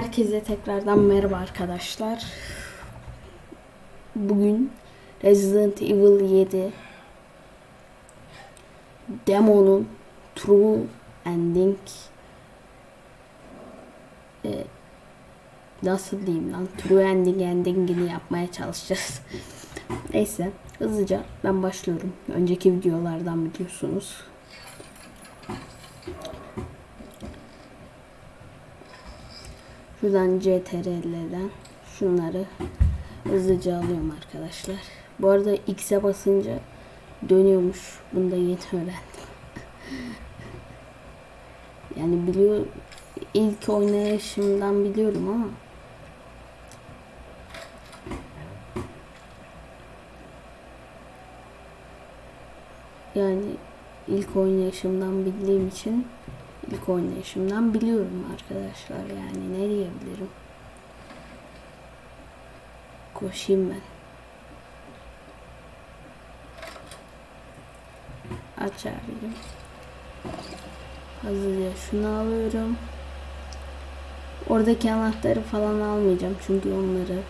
Herkese tekrardan merhaba arkadaşlar. Bugün Resident Evil 7 Demo'nun True Ending e, nasıl diyeyim lan True Ending Ending'ini yapmaya çalışacağız. Neyse hızlıca ben başlıyorum. Önceki videolardan biliyorsunuz. Şuradan CTRL'den şunları hızlıca alıyorum arkadaşlar. Bu arada X'e basınca dönüyormuş. Bunu da yeni öğrendim. yani biliyor ilk oynayışımdan biliyorum ama yani ilk oynayışımdan bildiğim için ilk oynayışımdan biliyorum arkadaşlar yani ne diyebilirim. Koşayım ben. Aç abicim. Hızlıca şunu alıyorum. Oradaki anahtarı falan almayacağım çünkü onları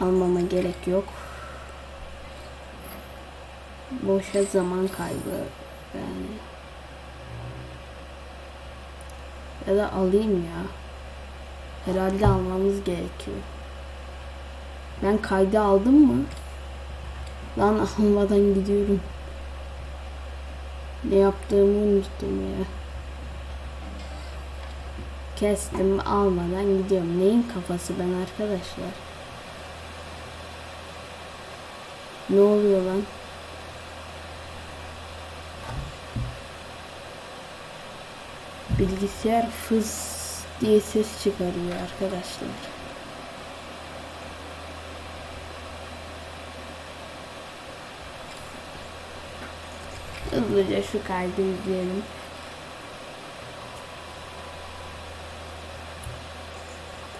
almama gerek yok. Boşa zaman kaybı yani. Ya da alayım ya. Herhalde almamız gerekiyor. Ben kaydı aldım mı? Lan almadan gidiyorum. Ne yaptığımı unuttum ya. Kestim almadan gidiyorum. Neyin kafası ben arkadaşlar? Ne oluyor lan? Bilgisayar fız diye ses çıkarıyor arkadaşlar. Hızlıca şu kaydı izleyelim.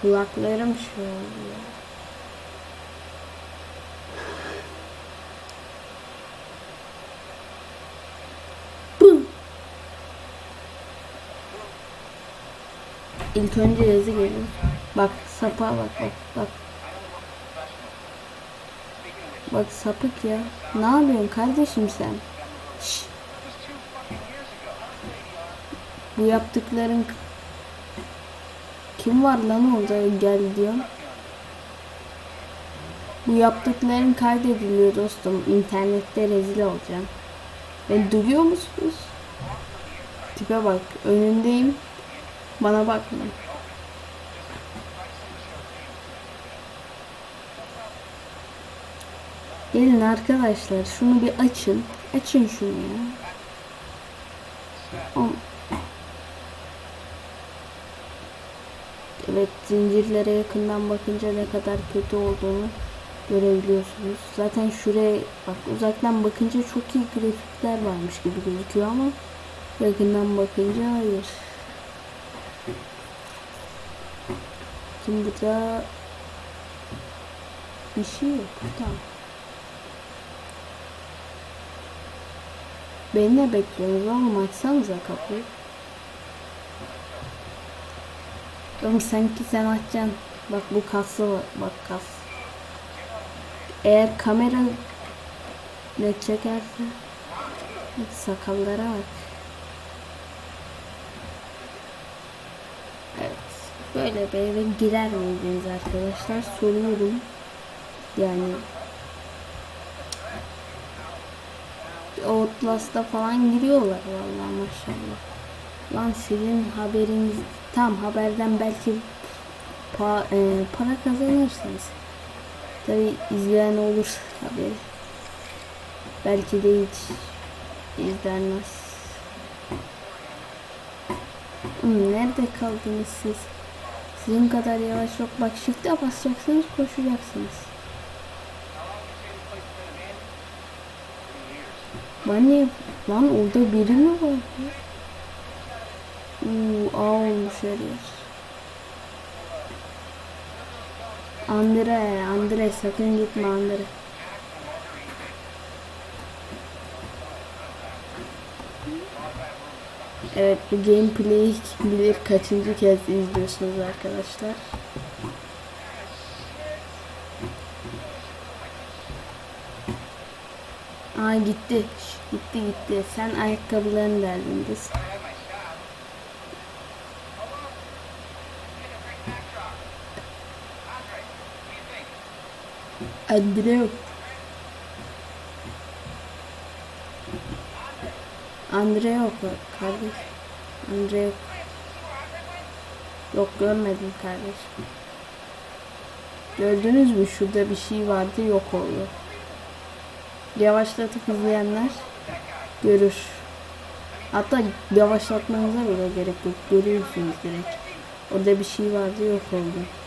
Kulaklarım şey oluyor. İlk önce yazı gelir. Bak sapa bak bak bak. Bak sapık ya. Ne yapıyorsun kardeşim sen? Şşş. Bu yaptıkların kim var lan orada gel diyor. Bu yaptıkların kaydediliyor dostum. İnternette rezil olacağım. Ben duyuyor musunuz? Tipe bak. Önündeyim. Bana bakma. Gelin arkadaşlar şunu bir açın. Açın şunu ya. Evet zincirlere yakından bakınca ne kadar kötü olduğunu görebiliyorsunuz. Zaten şuraya bak uzaktan bakınca çok iyi grafikler varmış gibi gözüküyor ama yakından bakınca hayır. Şimdi burada bir şey yok. Tamam. Beni ne bekliyorsunuz oğlum açsanıza kapıyı. Oğlum sanki sen açacaksın. Bak bu kası var. Bak kas. Eğer kamera ne çekerse sakallara bak. Evet. Böyle bir eve girer miydiniz arkadaşlar? Soruyorum. Yani Outlast'a falan giriyorlar vallahi maşallah. Lan sizin haberiniz tam haberden belki pa, e, para kazanırsınız. Tabi izleyen olur haberi. Belki de hiç izlenmez. Hmm, nerede kaldınız siz? Sizin kadar yavaş yok. Bak shift'e basacaksınız koşacaksınuz. Bana ne? Lan orada biri mi var? Uuu ağ olmuş her. Andre, Andre sakın gitme Andre. Evet bu gameplay'i kim bilir kaçıncı kez izliyorsunuz arkadaşlar. Aa gitti. Gitti gitti. Sen ayakkabıların derdindesin. Andre Andre yok kardeş. Andre yok. Yok görmedim kardeş. Gördünüz mü şurada bir şey vardı yok oldu. Yavaşlatıp izleyenler görür. Hatta yavaşlatmanıza bile gerek yok. Görüyorsunuz direkt. Orada bir şey vardı yok oldu.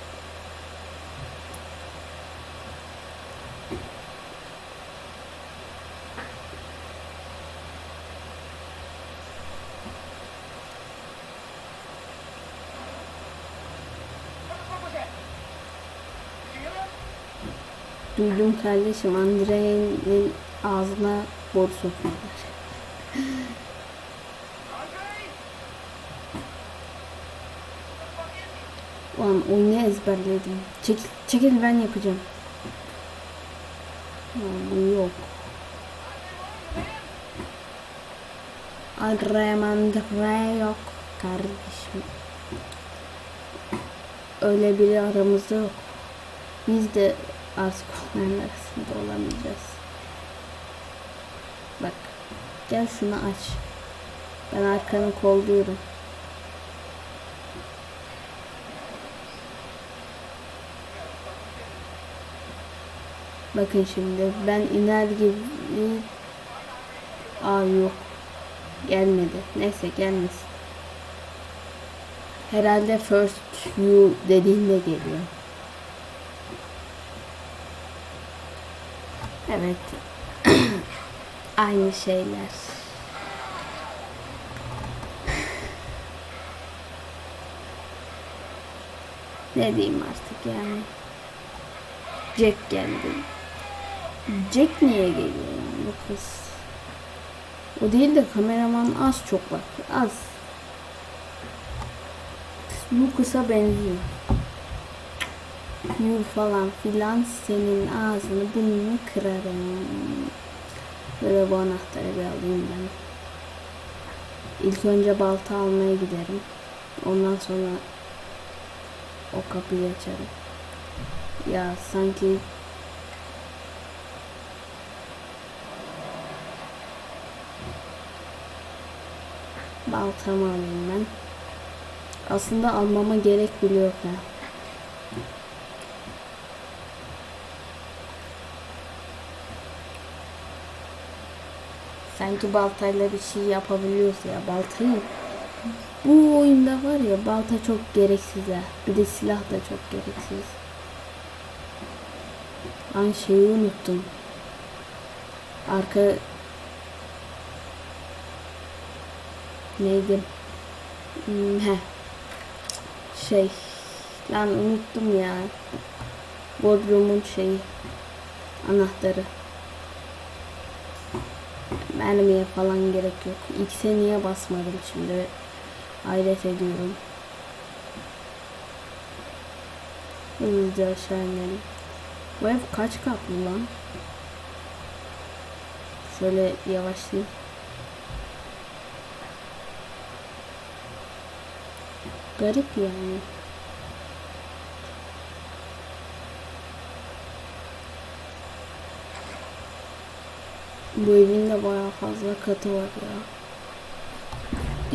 Duydum kardeşim Andrei'nin ağzına boru sokuyorlar. Ulan oyunu ezberledim. Çekil, çekil ben yapacağım. Ha, bu yok. Andre yok kardeşim. Öyle biri aramızda yok. Biz de artık onların arasında olamayacağız. Bak. Gel şunu aç. Ben arkanı kolluyorum. Bakın şimdi ben iner gibi Aa yok. Gelmedi. Neyse gelmesin. Herhalde first you dediğinde geliyor. Evet. Aynı şeyler. Ne diyeyim artık yani. Jack geldi. Jack niye geliyor yani bu kız? O değil de kameraman az çok bak. Az. Bu kısa benziyor. Yur falan filan senin ağzını burnunu kırarım. Böyle bu anahtarı bir alayım ben. İlk önce balta almaya giderim. Ondan sonra o kapıyı açarım. Ya sanki baltamı alayım ben. Aslında almama gerek bile yok ha. Sanki baltayla bir şey yapabiliyoruz ya baltayı. Bu oyunda var ya balta çok gereksiz ha. Bir de silah da çok gereksiz. An şeyi unuttum. Arka neydi? Hmm, he. Şey lan unuttum ya. Bodrum'un şeyi anahtarı. Mermiye falan gerek yok. X'e niye basmadım şimdi? Hayret ediyorum. Hızlıca aşağı inelim. Bu ev kaç katlı lan? Şöyle yavaşlayayım. Garip yani. Bu evin de bayağı fazla katı var ya.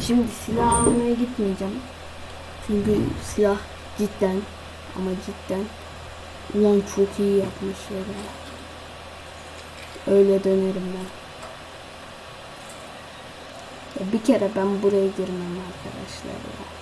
Şimdi silah almaya gitmeyeceğim. Çünkü silah cidden ama cidden ulan çok iyi yapmışlar ya. Öyle dönerim ben. Ya bir kere ben buraya girmem arkadaşlar ya.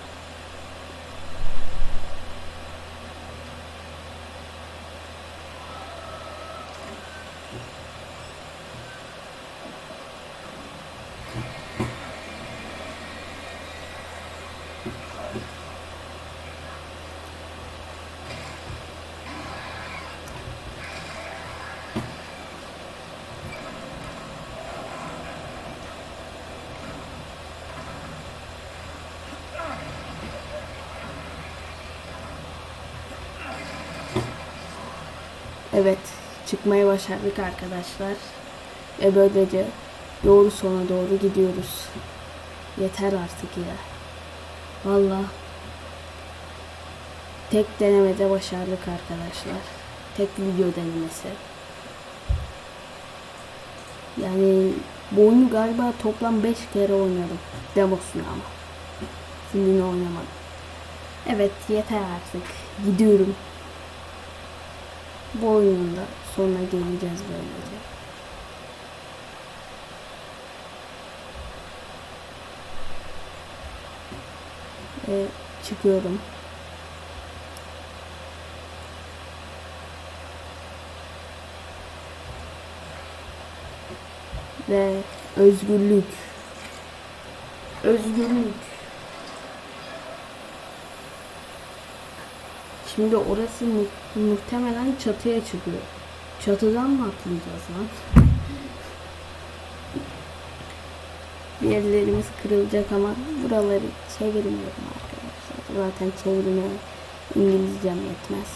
Evet, çıkmayı başardık arkadaşlar. Ve böylece doğru sona doğru gidiyoruz. Yeter artık ya. Valla. Tek denemede başardık arkadaşlar. Tek video denemesi. Yani bu oyunu galiba toplam 5 kere oynadım. Demosunu ama. Şimdi oynamadım. Evet yeter artık. Gidiyorum. Bu oyunun da sonuna geleceğiz böylece. Ve çıkıyorum. Ve özgürlük. Özgürlük. Şimdi orası mu- muhtemelen çatıya çıkıyor. Çatıdan mı atlayacağız lan? Bir yerlerimiz kırılacak ama buraları çevirmiyorum arkadaşlar. Zaten çevirme İngilizcem yetmez.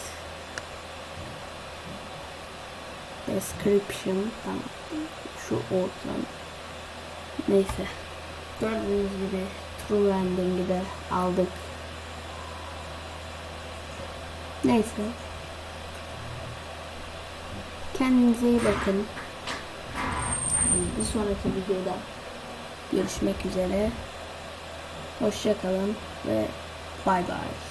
Description tamam. Şu ortadan. Neyse. Gördüğünüz gibi True Ending'i de aldık. Neyse. Kendinize iyi bakın. Bir sonraki videoda görüşmek üzere. Hoşçakalın ve bay bay.